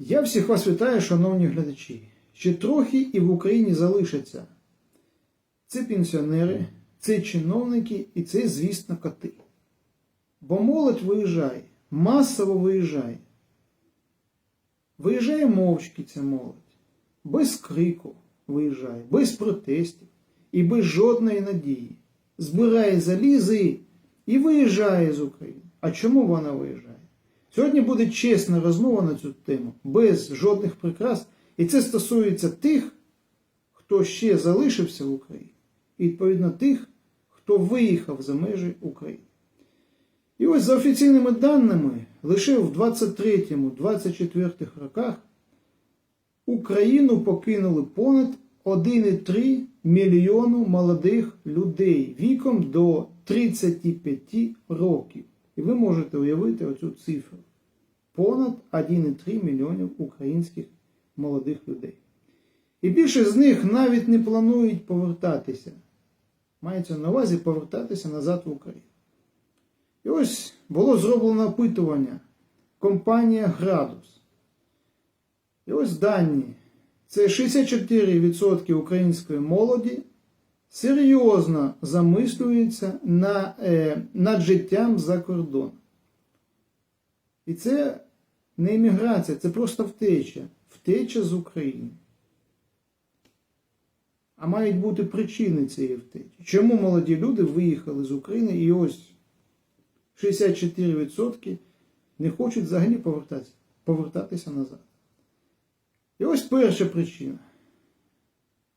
Я всіх вас вітаю, шановні глядачі. Ще трохи і в Україні залишаться. Це пенсіонери, це чиновники і це, звісно, коти. Бо молодь виїжджає, масово виїжджає. Виїжджає мовчки ця молодь, без крику виїжджає, без протестів і без жодної надії. Збирає залізи і виїжджає з України. А чому вона виїжджає? Сьогодні буде чесна розмова на цю тему, без жодних прикрас. І це стосується тих, хто ще залишився в Україні, і відповідно тих, хто виїхав за межі України. І ось за офіційними даними, лише в 23-24 роках Україну покинули понад 1,3 мільйону молодих людей віком до 35 років. І ви можете уявити оцю цифру. Понад 1,3 мільйонів українських молодих людей. І більшість з них навіть не планують повертатися. Мається на увазі повертатися назад в Україну. І ось було зроблено опитування. Компанія Градус. І ось дані. Це 64% української молоді серйозно замислюється на, е, над життям за кордоном. І це не імміграція, це просто втеча. Втеча з України. А мають бути причини цієї втечі. Чому молоді люди виїхали з України і ось 64% не хочуть взагалі повертатися, повертатися назад. І ось перша причина.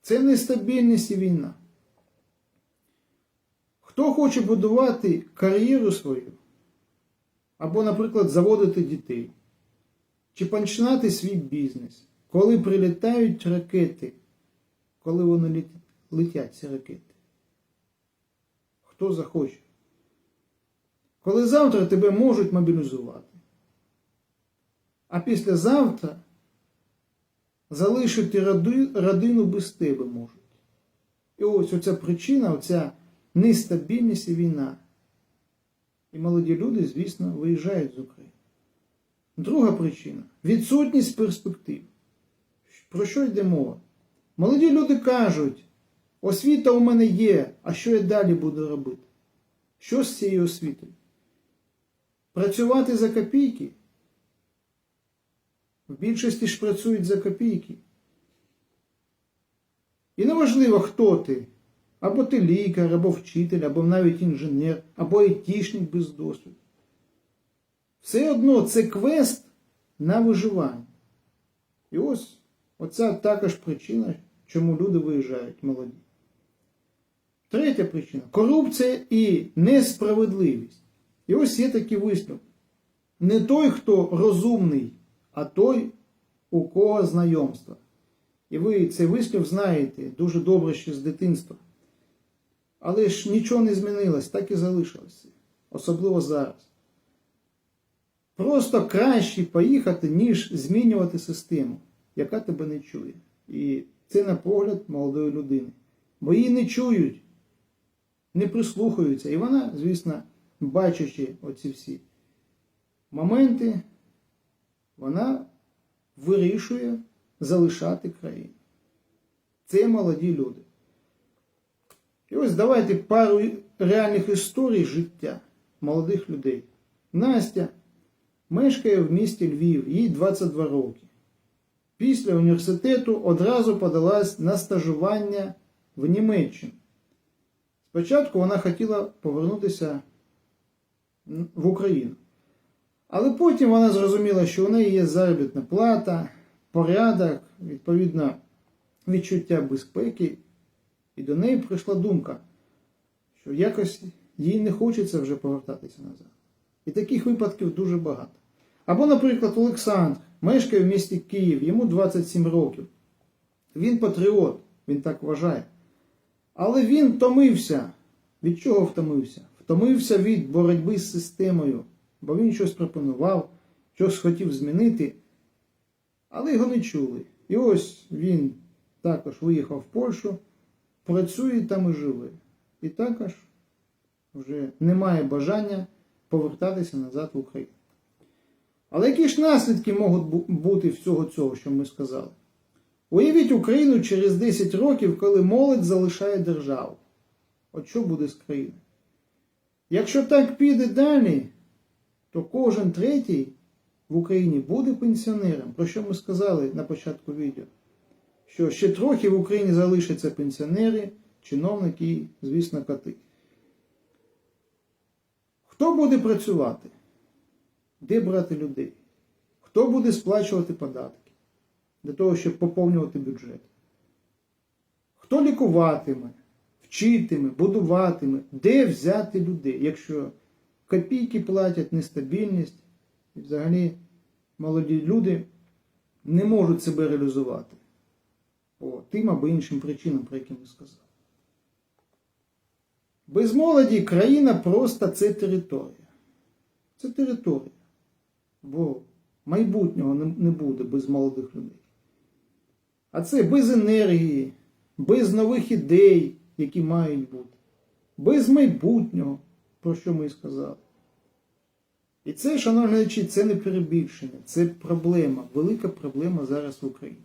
Це нестабільність і війна. Хто хоче будувати кар'єру свою, або, наприклад, заводити дітей, чи починати свій бізнес, коли прилітають ракети, коли вони летять ці ракети? Хто захоче? Коли завтра тебе можуть мобілізувати, а післязавтра залишити родину без тебе можуть. І ось оця причина, оця нестабільність і війна. І молоді люди, звісно, виїжджають з України. Друга причина відсутність перспектив. Про що йде мова? Молоді люди кажуть, освіта у мене є, а що я далі буду робити? Що з цією освітою? Працювати за копійки? В більшості ж працюють за копійки. І неважливо, хто ти. Або ти лікар, або вчитель, або навіть інженер, або айтішник без досвіду. Все одно це квест на виживання. І ось оця також причина, чому люди виїжджають молоді. Третя причина корупція і несправедливість. І ось є такий висновок. Не той, хто розумний, а той, у кого знайомство. І ви цей вислів знаєте дуже добре ще з дитинства. Але ж нічого не змінилось, так і залишилося. Особливо зараз. Просто краще поїхати, ніж змінювати систему, яка тебе не чує. І це на погляд молодої людини. Бо її не чують, не прислухаються. І вона, звісно, бачачи оці всі моменти, вона вирішує залишати країну. Це молоді люди. І ось давайте пару реальних історій життя молодих людей. Настя мешкає в місті Львів, їй 22 роки. Після університету одразу подалась на стажування в Німеччину. Спочатку вона хотіла повернутися в Україну. Але потім вона зрозуміла, що у неї є заробітна плата, порядок, відповідно, відчуття безпеки. І до неї прийшла думка, що якось їй не хочеться вже повертатися назад. І таких випадків дуже багато. Або, наприклад, Олександр мешкає в місті Київ, йому 27 років. Він патріот, він так вважає. Але він втомився. Від чого втомився? Втомився від боротьби з системою, бо він щось пропонував, щось хотів змінити, але його не чули. І ось він також виїхав в Польщу працює там і живе. І також вже немає бажання повертатися назад в Україну. Але які ж наслідки можуть бути всього цього, що ми сказали? Уявіть Україну через 10 років, коли молодь залишає державу. От що буде з країною? Якщо так піде далі, то кожен третій в Україні буде пенсіонером. Про що ми сказали на початку відео? Що ще трохи в Україні залишаться пенсіонери, чиновники і, звісно, коти. Хто буде працювати? Де брати людей? Хто буде сплачувати податки для того, щоб поповнювати бюджет? Хто лікуватиме, вчитиме, будуватиме? Де взяти людей, якщо копійки платять, нестабільність, і взагалі молоді люди не можуть себе реалізувати по тим або іншим причинам, про які ми сказали. Без молоді країна просто це територія. Це територія. Бо майбутнього не буде без молодих людей. А це без енергії, без нових ідей, які мають бути, без майбутнього, про що ми і сказали. І це, шановні глядачі, це не перебільшення, це проблема, велика проблема зараз в Україні.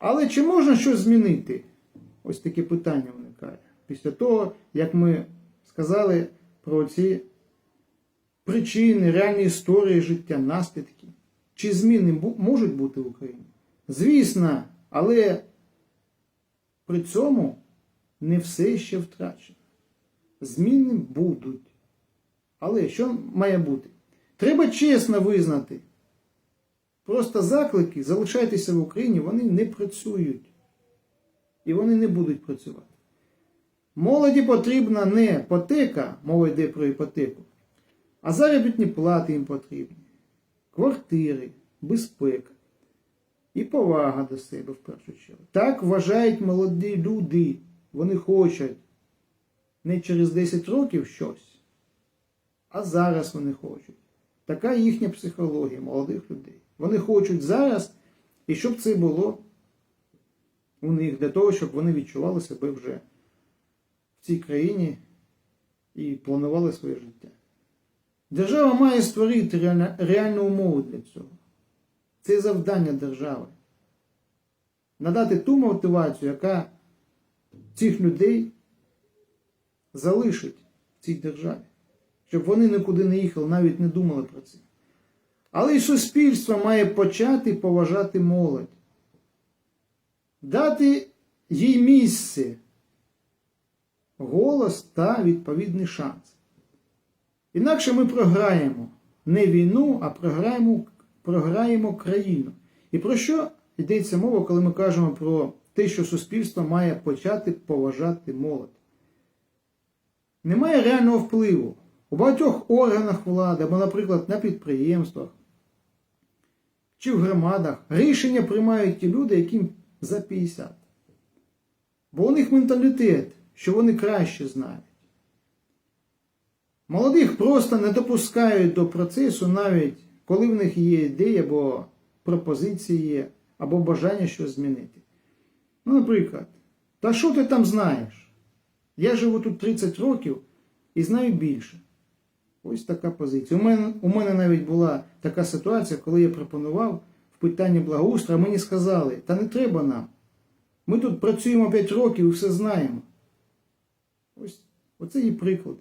Але чи можна щось змінити? Ось таке питання виникає. Після того, як ми сказали про ці причини, реальні історії життя, наслідки. Чи зміни можуть бути в Україні? Звісно, але при цьому не все ще втрачено. Зміни будуть. Але що має бути? Треба чесно визнати. Просто заклики залишайтеся в Україні, вони не працюють. І вони не будуть працювати. Молоді потрібна не іпотека, мова йде про іпотеку, а заробітні плати їм потрібні, квартири, безпека і повага до себе в першу чергу. Так вважають молоді люди. Вони хочуть не через 10 років щось, а зараз вони хочуть. Така їхня психологія молодих людей. Вони хочуть зараз, і щоб це було у них для того, щоб вони відчували себе вже в цій країні і планували своє життя. Держава має створити реальна, реальну умову для цього. Це завдання держави. Надати ту мотивацію, яка цих людей залишить в цій державі, щоб вони нікуди не їхали, навіть не думали про це. Але й суспільство має почати поважати молодь, дати їй місце, голос та відповідний шанс. Інакше ми програємо не війну, а програємо, програємо країну. І про що йдеться мова, коли ми кажемо про те, що суспільство має почати поважати молодь? Немає реального впливу. У багатьох органах влади, або, наприклад, на підприємствах чи в громадах рішення приймають ті люди, яким за 50. Бо у них менталітет, що вони краще знають. Молодих просто не допускають до процесу, навіть коли в них є ідеї або пропозиції або бажання щось змінити. Ну, наприклад, та що ти там знаєш? Я живу тут 30 років і знаю більше. Ось така позиція. У мене, у мене навіть була така ситуація, коли я пропонував в питанні благоустрою, мені сказали, та не треба нам. Ми тут працюємо 5 років і все знаємо. Ось оце і приклад.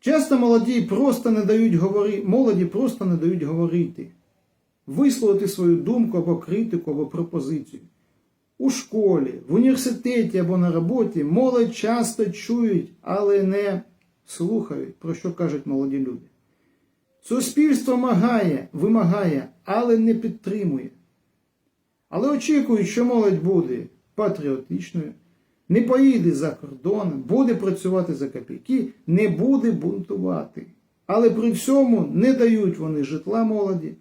Часто молоді просто не дають говори... молоді просто не дають говорити, висловити свою думку або критику, або пропозицію. У школі, в університеті або на роботі молодь часто чують, але не слухають, про що кажуть молоді люди. Суспільство вимагає, вимагає, але не підтримує. Але очікують, що молодь буде патріотичною, не поїде за кордон, буде працювати за копійки, не буде бунтувати. Але при цьому не дають вони житла молоді,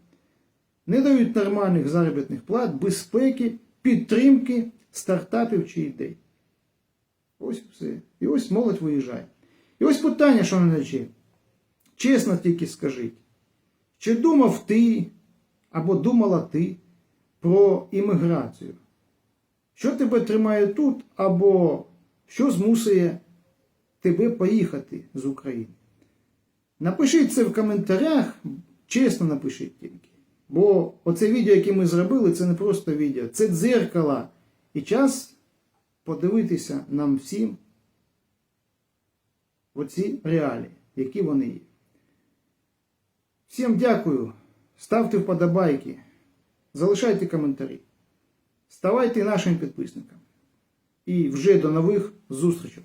не дають нормальних заробітних плат, безпеки, підтримки стартапів чи ідей. Ось все. І ось молодь виїжджає. І ось питання, шановні глядачі. Чесно тільки скажіть, чи думав ти або думала ти про імміграцію? Що тебе тримає тут, або що змусує тебе поїхати з України? Напишіть це в коментарях, Чесно напишіть тільки. Бо оце відео, яке ми зробили, це не просто відео, це дзеркало. І час подивитися нам всім оці реалії, які вони є. Всім дякую. Ставте вподобайки, залишайте коментарі, ставайте нашим підписником. І вже до нових зустрічей!